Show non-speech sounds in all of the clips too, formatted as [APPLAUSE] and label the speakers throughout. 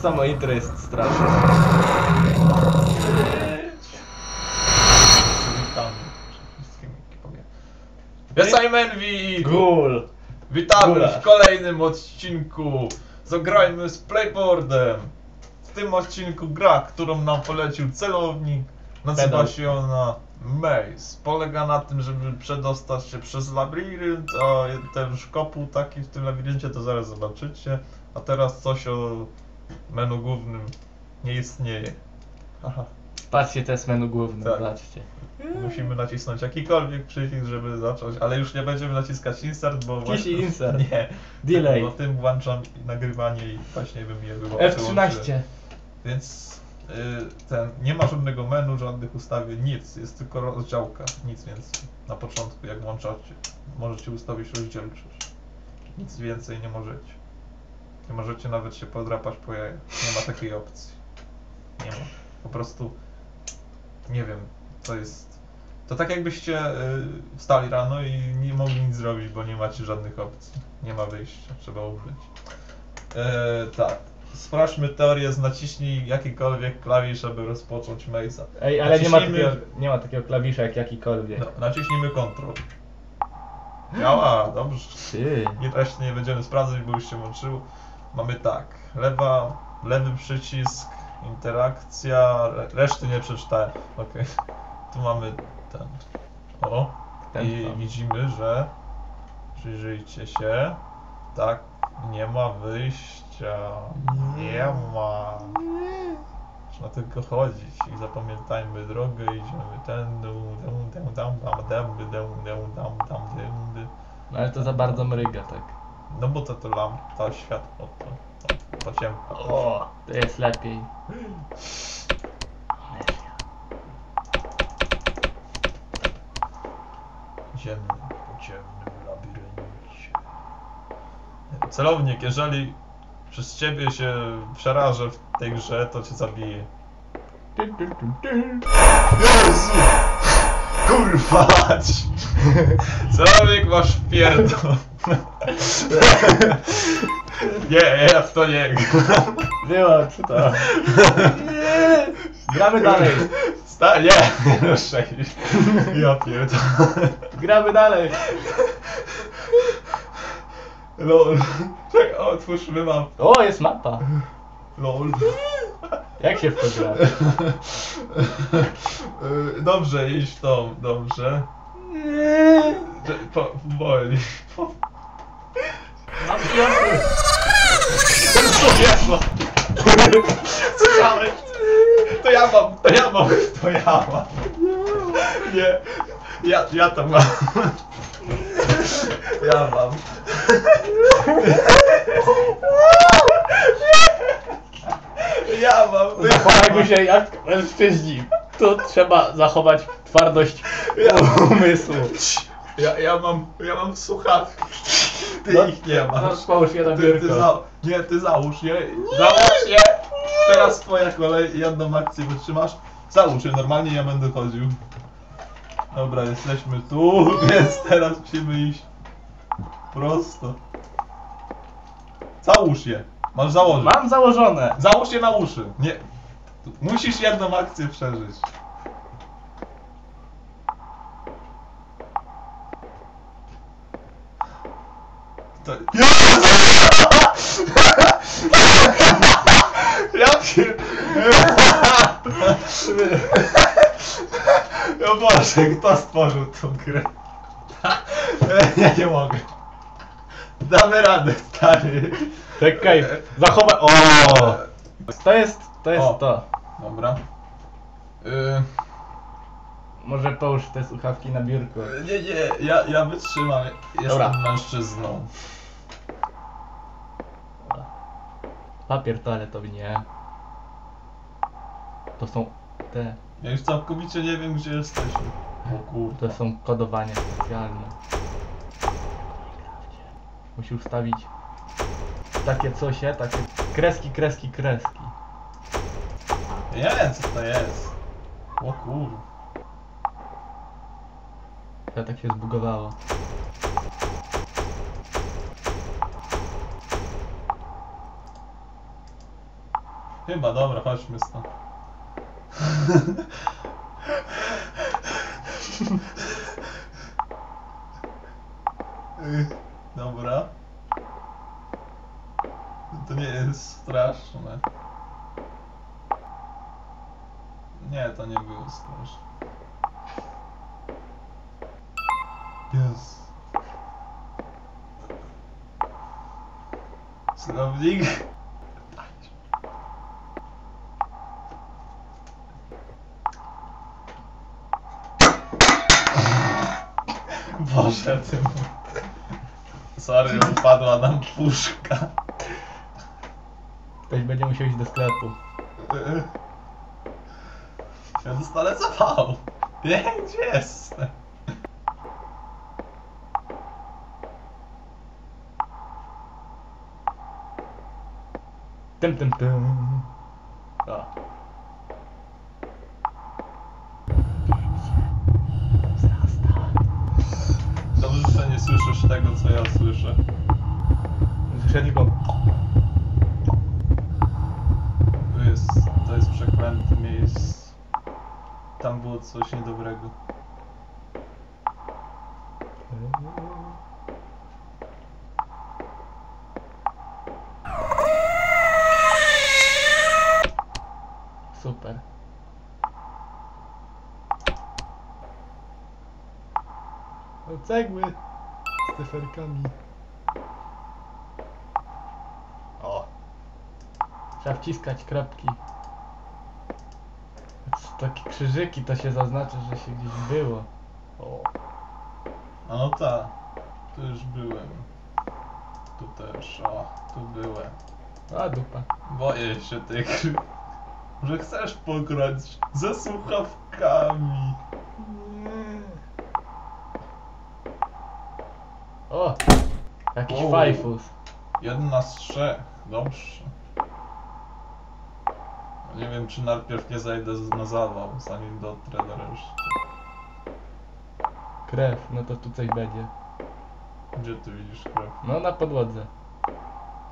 Speaker 1: samo intro jest straszne.
Speaker 2: Wiesaj Menwi!
Speaker 1: Gul!
Speaker 2: Witamy
Speaker 1: Gula.
Speaker 2: w kolejnym odcinku Zagrajmy z Playboardem. W tym odcinku gra, którą nam polecił celownik, nazywa się ona Maze. Polega na tym, żeby przedostać się przez labirynt, a ten szkopuł taki w tym labiryncie to zaraz zobaczycie. A teraz coś o menu głównym nie istnieje. Aha.
Speaker 1: Patrzcie, to jest menu główne,
Speaker 2: Tak.
Speaker 1: patrzcie.
Speaker 2: Musimy nacisnąć jakikolwiek przycisk, żeby zacząć, ale już nie będziemy naciskać insert, bo
Speaker 1: Kisi insert. [LAUGHS]
Speaker 2: Nie.
Speaker 1: Delay.
Speaker 2: Bo tym włączam nagrywanie i właśnie bym je było
Speaker 1: F13.
Speaker 2: Więc y, ten, nie ma żadnego menu, żadnych ustawień, nic, jest tylko rozdziałka, nic więcej. Na początku jak włączacie, możecie ustawić rozdzielczość. Nic więcej nie możecie. Nie możecie nawet się podrapać po jajach. Nie ma takiej opcji. Nie ma. Po prostu nie wiem, to jest. To tak jakbyście y, wstali rano i nie mogli nic zrobić, bo nie macie żadnych opcji. Nie ma wyjścia, trzeba umrzeć. E, tak. Sprawdźmy teorię z naciśnij jakikolwiek klawisz, aby rozpocząć Maze'a.
Speaker 1: Ej, ale nie ma,
Speaker 2: Naciśnijmy-
Speaker 1: takiego, nie ma takiego klawisza jak jakikolwiek.
Speaker 2: No, naciśnijmy Ctrl. Działa, dobrze.
Speaker 1: Ty.
Speaker 2: Nie, reszty nie będziemy sprawdzać, bo już się łączyło. Mamy tak, lewa, lewy przycisk, interakcja, re, reszty nie przeczytałem. Okej. Tu mamy ten. O.
Speaker 1: Ten
Speaker 2: I
Speaker 1: sam.
Speaker 2: widzimy, że przyjrzyjcie się. Tak, nie ma wyjścia. Nie ma. Trzeba tylko chodzić i zapamiętajmy drogę, idziemy ten, dum, dum, dum, dum, dum, dum, dum, dum, dum, dum, dum.
Speaker 1: No ale to za bardzo mryga, tak.
Speaker 2: No bo to to lampa, światło, to, to, to ciemko.
Speaker 1: O, to jest lepiej.
Speaker 2: Idziemy po ciemnym labiryncie. Celownik, jeżeli przez ciebie się przerażę w tej grze, to cię zabiję. Jezu! Kurwa! Celownik masz pierdol. Nie, ja w to nie gram.
Speaker 1: Wyłącz to. Gramy dalej.
Speaker 2: Sta nie, nie ruszaj. Ja pierdolę.
Speaker 1: Gramy dalej.
Speaker 2: Lol. Czekaj, otwórzmy mam.
Speaker 1: O, jest mapa.
Speaker 2: Lol.
Speaker 1: Jak się w to gra?
Speaker 2: Y, Dobrze, idź w tą, dobrze. Cze- Po, boli. Po,
Speaker 1: Mam piąty.
Speaker 2: Jezu. Słyszałeś? To ja mam, to ja mam, to ja mam. Nie, ja, ja to mam. Ja mam. Ja mam.
Speaker 1: Zachowajmy się jak mężczyźni. Tu trzeba zachować twardość umysłu.
Speaker 2: Ja, ja mam, ja mam słuchawki. Ty
Speaker 1: No,
Speaker 2: ich nie
Speaker 1: No,
Speaker 2: masz.
Speaker 1: połóż je na
Speaker 2: Ty, ty za, nie, ty załóż je. Załóż je! Teraz twoja kolej, jedną akcję wytrzymasz. Załóż je, normalnie ja będę chodził. Dobra, jesteśmy tu, [LAUGHS] więc teraz musimy iść prosto. Załóż je. Masz założyć.
Speaker 1: Mam założone.
Speaker 2: Załóż je na uszy. Nie. Musisz jedną akcję przeżyć. To... Ja pier... O Boże, kto stworzył tą grę? Ja nie mogę. Damy radę, stary.
Speaker 1: Czekaj, zachowaj. O! To jest, to jest
Speaker 2: O.
Speaker 1: to.
Speaker 2: Dobra. Y,
Speaker 1: Może połóż te słuchawki na biurko.
Speaker 2: nie, nie, ja, ja wytrzymam. Jestem
Speaker 1: Dobra.
Speaker 2: mężczyzną.
Speaker 1: Papier toaletowy nie. To są te.
Speaker 2: Ja już całkowicie nie wiem, gdzie jesteśmy. O kurde.
Speaker 1: To są kodowania specjalne. Musi ustawić takie coś, takie kreski, kreski, kreski.
Speaker 2: Ja nie wiem, co to jest. O kurde.
Speaker 1: To tak się zbugowało.
Speaker 2: Chyba, dobra, chodźmy stąd. [LAUGHS] Dobra. To nie jest straszne. Nie, to nie było straszne. Jest. Słownik. Boże ty. Sorry, upadła nam puszka.
Speaker 1: Ktoś będzie musiał iść do sklepu.
Speaker 2: Ja dostanę zawał. Nie, gdzie jestem?
Speaker 1: Tym, tym, tym. O.
Speaker 2: Dobrze, że nie słyszysz tego, co ja słyszę.
Speaker 1: Słyszę tylko...
Speaker 2: To jest, to jest przeklęte miejsce. Tam było coś niedobrego.
Speaker 1: Super. O, cegły z cyferkami. O. Trzeba wciskać kropki. Takie krzyżyki to się zaznaczy, że się gdzieś było. O.
Speaker 2: A no tak. Tu już byłem. Tu też, o, tu byłem.
Speaker 1: A dupa.
Speaker 2: Boję się gry. Że chcesz pograć ze słuchawkami.
Speaker 1: O! Jakiś
Speaker 2: O.
Speaker 1: fajfus.
Speaker 2: Jedna z trzech, dobrze. Nie wiem, czy najpierw nie zajdę z- na zawał, zanim dotrę do reszty.
Speaker 1: Krew, no to tu coś będzie.
Speaker 2: Gdzie ty widzisz krew?
Speaker 1: No na podłodze.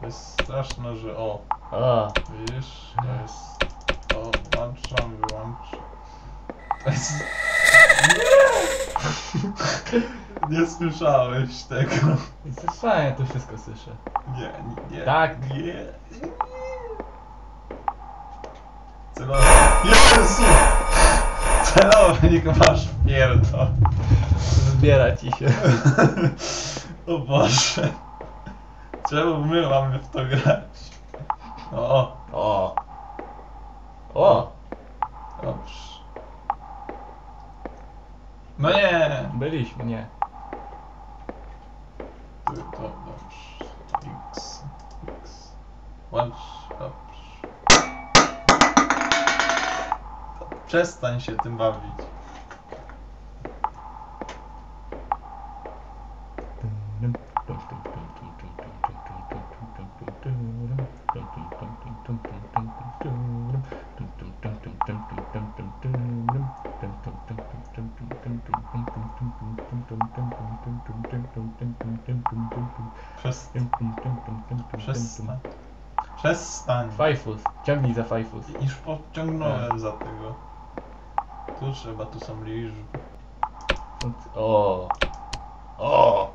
Speaker 2: To jest straszne, że o,
Speaker 1: O!
Speaker 2: widzisz, to jest... O, włączam, wyłączam. To jest... Nie! Słyszałeś tego.
Speaker 1: Słyszałem, to wszystko słyszę.
Speaker 2: Nie, nie, nie.
Speaker 1: Tak.
Speaker 2: Nie. Celownik. Jezu! Celownik masz pierdol.
Speaker 1: Zbiera ci się. [LAUGHS]
Speaker 2: O Boże. Czemu my mamy w to grać? O,
Speaker 1: O! O!
Speaker 2: dobrze. No nie!
Speaker 1: Byliśmy, nie.
Speaker 2: Tu, to dobrze. X, X. Łącz, dobrze. Przestań się tym bawić. Przestań. Przestań. Przestań.
Speaker 1: Fajfus, ciągnij za fajfus.
Speaker 2: Już podciągnąłem za tego. Tu trzeba, tu są liczby.
Speaker 1: O! O!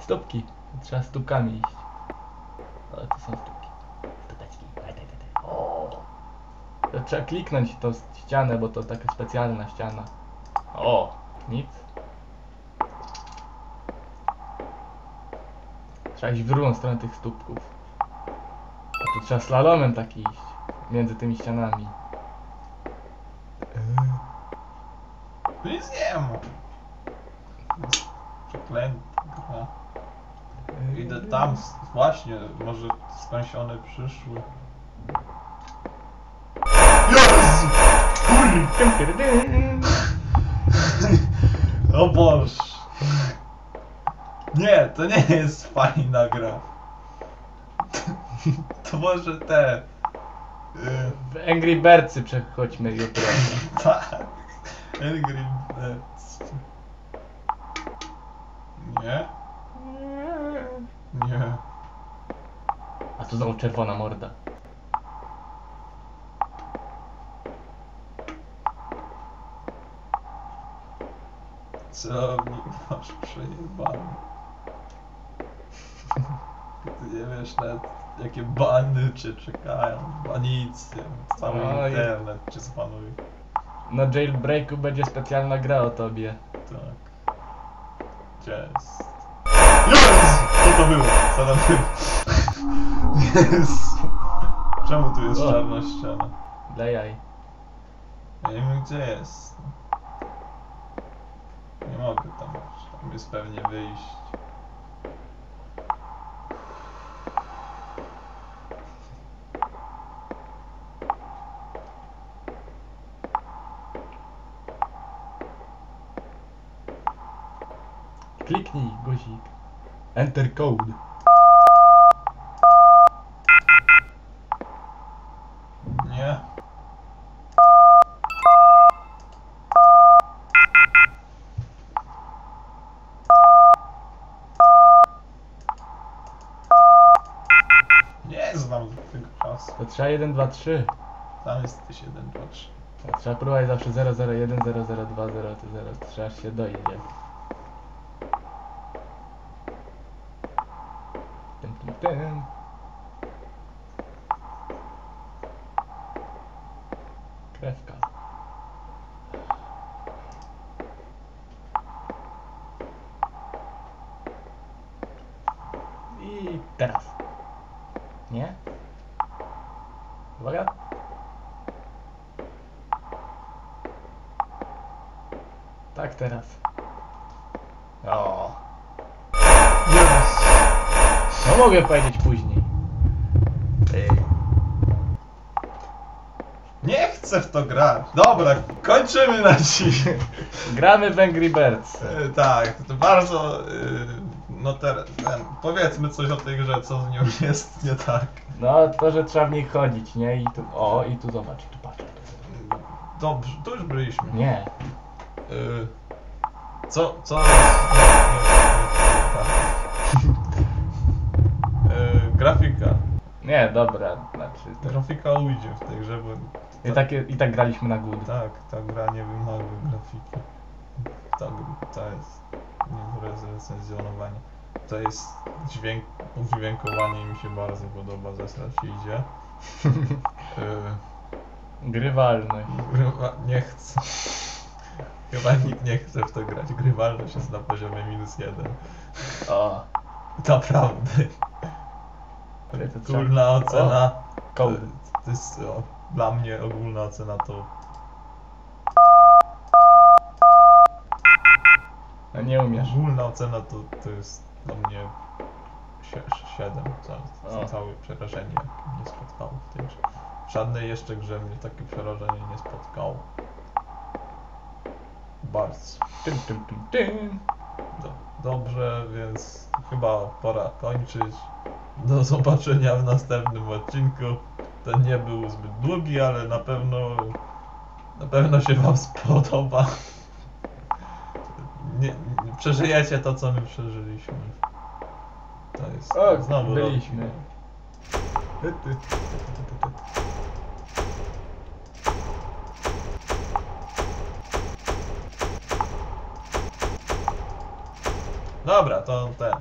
Speaker 1: Stópki. Trzeba stópkami iść. O, tu są stópki. Stópeczki. O! To trzeba kliknąć tą ścianę, bo to taka specjalna ściana. O! Nic. Trzeba iść w drugą stronę tych stópków. A tu trzeba slalomem tak iść. Między tymi ścianami.
Speaker 2: Tu nic nie ma. Gra. Idę tam, właśnie, może skądś one przyszły. Jezu! O Boże! Nie, to nie jest fajna gra. [LAUGHS] To może te... y,
Speaker 1: W Angry Birdsy przechodźmy jutro. [LAUGHS]
Speaker 2: Tak. Angry Birds. Nie? Nie.
Speaker 1: A tu znowu czerwona morda.
Speaker 2: Celownik masz przejebany. Nie wiesz nawet jakie bany cię czekają, banicje, cały
Speaker 1: Oj.
Speaker 2: internet cię spanuje.
Speaker 1: Na jailbreaku będzie specjalna gra o tobie.
Speaker 2: Tak. Gdzie jest? Jezu! Co to było? Co tam było? Jezu! Czemu tu jest
Speaker 1: O.
Speaker 2: czarna ściana?
Speaker 1: Dla jaj.
Speaker 2: Ja nie wiem gdzie jest. Nie mogę tam iść. Tam jest pewnie wyjść.
Speaker 1: Ty, guzik. Enter code.
Speaker 2: Nie. Nie znam tego czasu.
Speaker 1: To trzeba 1, 2, 3.
Speaker 2: Tam jest tyś 1, 2, 3.
Speaker 1: Trzeba próbować zawsze 001, 002, 0, 0, 0, 0, 0, 0, 0, 0, 0, 0, 0, 0, Okej. Okay. Kreska. I teraz. Nie? Uwaga. Tak teraz. Mogę powiedzieć później. Ej.
Speaker 2: Nie chcę w to grać. Dobra, kończymy na dziś.
Speaker 1: Gramy w Angry Birds.
Speaker 2: E, Tak, to bardzo. e, No teraz, ten, powiedzmy coś o tej grze, co z nią jest nie tak.
Speaker 1: No to, że trzeba w niej chodzić, nie? I tu, o, i tu zobacz, tu patrz.
Speaker 2: Dobrze, tu już byliśmy.
Speaker 1: Nie.
Speaker 2: Y, Co, co. Nie, nie, nie, tak. Grafika.
Speaker 1: Nie, dobra, znaczy... To,
Speaker 2: Grafika ujdzie w tej grze, bo
Speaker 1: i, tak, I tak graliśmy na good.
Speaker 2: tak, ta gra nie wymaga grafiki. Ta, ta jest nie do recenzjonowania. To jest dźwięk, udźwiękowanie mi się bardzo podoba, zesrać się idzie. [LAUGHS] Y,
Speaker 1: Grywalny.
Speaker 2: Grywa... Nie chcę. Chyba nikt nie chce w to grać. Grywalność jest na poziomie minus jeden.
Speaker 1: O.
Speaker 2: Naprawdę.
Speaker 1: To trzeba-
Speaker 2: Ogólna ocena. To, to jest o, dla mnie ogólna ocena to
Speaker 1: No nie umiesz.
Speaker 2: ogólna ocena to, to jest dla mnie 7. Za, za
Speaker 1: O.
Speaker 2: całe przerażenie jakie mnie spotkało w tej grze. W żadnej jeszcze grze mnie takie przerażenie nie spotkało. Bardzo.
Speaker 1: Tym, tym, tym, tym.
Speaker 2: Do, dobrze, więc chyba pora kończyć. Do zobaczenia w następnym odcinku. Ten nie był zbyt długi, ale na pewno na pewno się wam spodoba. Nie, nie, przeżyjecie to, co my przeżyliśmy. To jest
Speaker 1: O,
Speaker 2: znowu
Speaker 1: byliśmy.
Speaker 2: Dobra, to ten.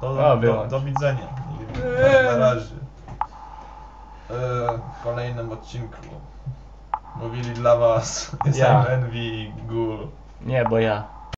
Speaker 2: To, to, do, do widzenia.
Speaker 1: Eee.
Speaker 2: Na razie. E, w kolejnym odcinku mówili dla was
Speaker 1: Ja.
Speaker 2: SMNV i Gul.
Speaker 1: Nie, bo ja.